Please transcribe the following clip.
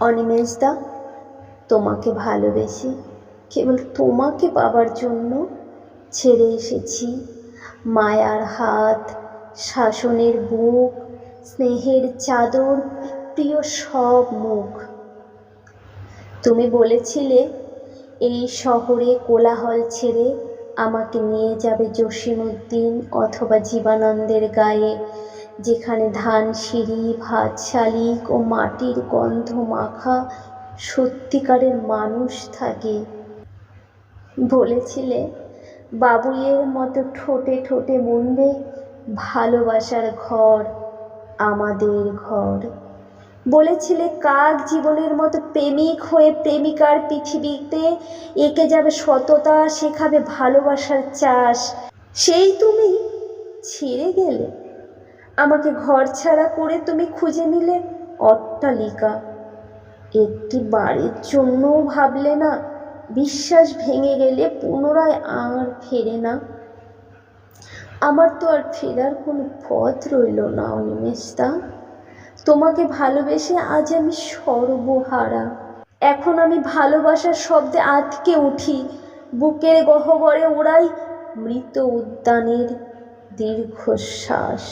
অনিমেষদা, তোমাকে ভালোবেসে কেবল তোমাকে পাবার জন্য ছেড়ে এসেছি। মায়ার হাত, শাসনের বুক, স্নেহের চাদর, প্রিয় সব মুখ। তুমি বলেছিলে, এই শহরে কোলাহল ছেড়ে আমাকে নিয়ে যাবে জসীমউদ্দিন অথবা জীবানন্দের গায়ে। যেখানে ধান, সিঁড়ি, ভাত, শালিক ও মাটির গন্ধ মাখা সত্যিকারের মানুষ থাকে। বলেছিলে, বাবুইয়ের মতো ঠোঁটে ঠোঁটে মুনবে ভালোবাসার ঘর, আমাদের ঘর। বলেছিলে, কাক জীবনের মতো প্রেমিক হয়ে প্রেমিকার পৃথিবীতে এঁকে যাবে সততা, শেখাবে ভালোবাসার চাষ। সেই তুমি ছেড়ে গেলে। আমাকে ঘর ছাড়া করে তুমি খুঁজে নিলে? অট্টালিকা। একটি বাড়ির জন্যও ভাবলে না, বিশ্বাস ভেঙে গেলে পুনরায় আর ফেরে না। আমার তো আর ফেরার কোনো পথ রইল না, অনিমেষদা। তোমাকে ভালোবেসে আজ আমি সর্বহারা। এখন আমি ভালোবাসার শব্দে আটকে উঠি। বুকের গহ্বরে ওড়াই মৃত উদ্যানের দীর্ঘশ্বাস।